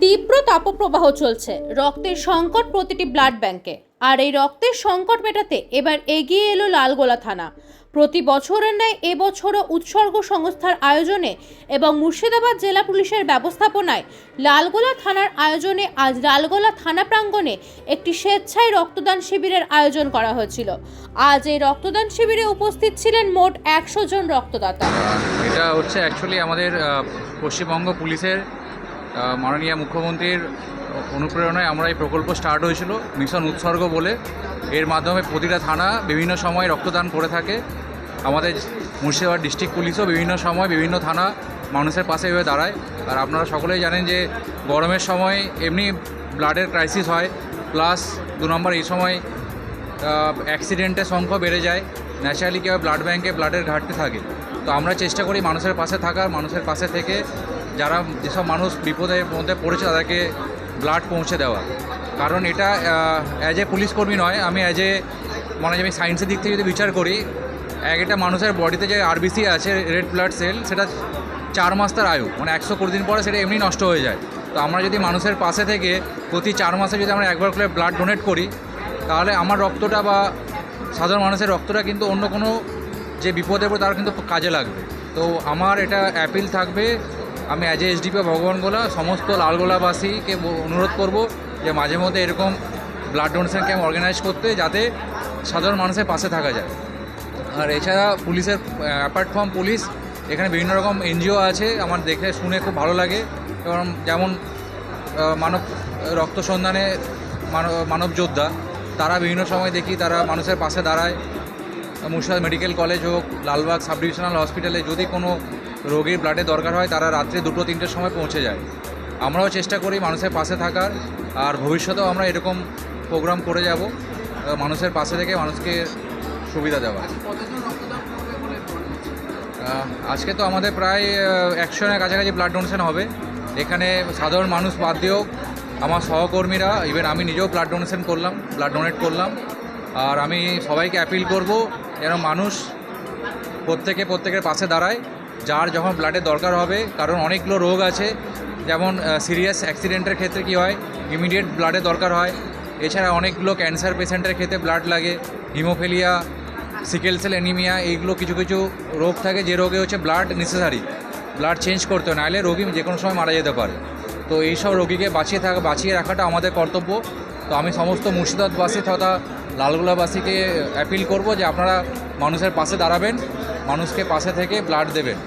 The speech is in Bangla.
তীব্র তাপপ্রবাহ চলছে। রক্তের সংকট প্রতিটি ব্লাড ব্যাংকে আর এই রক্তের সংকট মেটাতে এবার এগিয়ে এলো লালগোলা থানা। প্রতি বছরের ন্যায় এবছরও উৎসর্গ সংস্থার আয়োজনে এবং মুর্শিদাবাদ জেলা পুলিশের ব্যবস্থাপনায় লালগোলা থানার আয়োজনে আজ লালগোলা থানা প্রাঙ্গণে একটি স্বেচ্ছায় রক্তদান শিবিরের আয়োজন করা হয়েছিল। আজ এই রক্তদান শিবিরে উপস্থিত ছিলেন মোট একশো জন রক্তদাতা। এটা হচ্ছে অ্যাকচুয়ালি আমাদের পশ্চিমবঙ্গ পুলিশের মাননীয় মুখ্যমন্ত্রীর অনুপ্রেরণায় আমরা এই প্রকল্প স্টার্ট হয়েছিল মিশন উৎসর্গ বলে। এর মাধ্যমে প্রতিটা থানা বিভিন্ন সময় রক্তদান করে থাকে। আমাদের মুর্শিদাবাদ ডিস্ট্রিক্ট পুলিশও বিভিন্ন সময় বিভিন্ন থানা মানুষের পাশে এভাবে দাঁড়ায়। আর আপনারা সকলেই জানেন যে গরমের সময় এমনি ব্লাডের ক্রাইসিস হয়, প্লাস দু নম্বর এই সময় অ্যাক্সিডেন্টের সংখ্যা বেড়ে যায়। ন্যাচারালি কীভাবে ব্লাড ব্যাঙ্কে ব্লাডের ঘাটতি থাকে। তো আমরা চেষ্টা করি মানুষের পাশে থাকার, মানুষের পাশে থেকে যারা যেসব মানুষ বিপদের মধ্যে পড়েছে তাদেরকে ব্লাড পৌঁছে দেওয়া। কারণ এটা অ্যাজ এ পুলিশ কর্মী নয়, আমি অ্যাজ এ মানে আমি সায়েন্সের দিক থেকে যদি বিচার করি, এক একটা মানুষের বডিতে যে আরবিসি আছে রেড ব্লাড সেল সেটা চার মাস তার আয়ু। মানে একশো কুড়ি দিন পরে সেটা এমনি নষ্ট হয়ে যায়। তো আমরা যদি মানুষের পাশে থেকে প্রতি চার মাসে যদি আমরা একবার করে ব্লাড ডোনেট করি, তাহলে আমার রক্তটা বা সাধারণ মানুষের রক্তটা কিন্তু অন্য কোনো যে বিপদে পড়ে তার কিন্তু কাজে লাগবে। তো আমার এটা অ্যাপিল থাকবে আমি অ্যাজ এ এসডিপি ভগবানগোলা সমস্ত লালগোলাবাসীকে অনুরোধ করব যে মাঝে মধ্যে এরকম ব্লাড ডোনেশন ক্যাম্প অর্গানাইজ করতে যাতে সাধারণ মানুষের পাশে থাকা যায়। আর এছাড়া পুলিশের অ্যাপার্ট ফ্রম পুলিশ, এখানে বিভিন্ন রকম এনজিও আছে, আমার দেখে শুনে খুব ভালো লাগে। এবং যেমন মানব, রক্ত সন্ধানে মানব যোদ্ধা, তারা বিভিন্ন সময় দেখি তারা মানুষের পাশে দাঁড়ায়। মুর্শিদাবাদ মেডিকেল কলেজ হোক, লালবাগ সাব ডিভিশনাল হসপিটালে যদি কোনো রোগীর ব্লাডের দরকার হয়, তারা রাত্রে দুটো, তিনটের সময় পৌঁছে যায়। আমরাও চেষ্টা করি মানুষের পাশে থাকার, আর ভবিষ্যতেও আমরা এরকম প্রোগ্রাম করে যাব মানুষের পাশে থেকে মানুষকে সুবিধা দেওয়া আজকে তো আমাদের প্রায় একশো জনের কাছাকাছি ব্লাড ডোনেশন হবে। এখানে সাধারণ মানুষ বাদ দিয়েও আমার সহকর্মীরা ইভেন আমি নিজেও ব্লাড ডোনেশন করলাম ব্লাড ডোনেট করলাম। আর আমি সবাইকে অ্যাপিল করব, যেন মানুষ প্রত্যেকে প্রত্যেকের পাশে দাঁড়ায়। যার যখন ব্লাডের দরকার হবে, কারণ অনেকগুলো রোগ আছে, যেমন সিরিয়াস অ্যাক্সিডেন্টের ক্ষেত্রে কী হয় ইমিডিয়েট ব্লাডের দরকার হয়। এছাড়া অনেকগুলো ক্যান্সার পেশেন্টের ক্ষেত্রে ব্লাড লাগে হিমোফেলিয়া সিকেল সেল অ্যানিমিয়া এইগুলো কিছু কিছু রোগ থাকে, যে রোগে হচ্ছে ব্লাড নেসেসারি ব্লাড চেঞ্জ করতে হয়। নাহলে রোগী যে কোনো সময় মারা যেতে পারে। তো এইসব রোগীকে বাঁচিয়ে থাকা, বাঁচিয়ে রাখাটা আমাদের কর্তব্য। তো আমি সমস্ত মুর্শিদাবাদবাসী তথা লালগোলাবাসীকে অ্যাপিল করব যে আপনারা মানুষের পাশে দাঁড়াবেন। মানুষকে পাশে থেকে ব্লাড দেবেন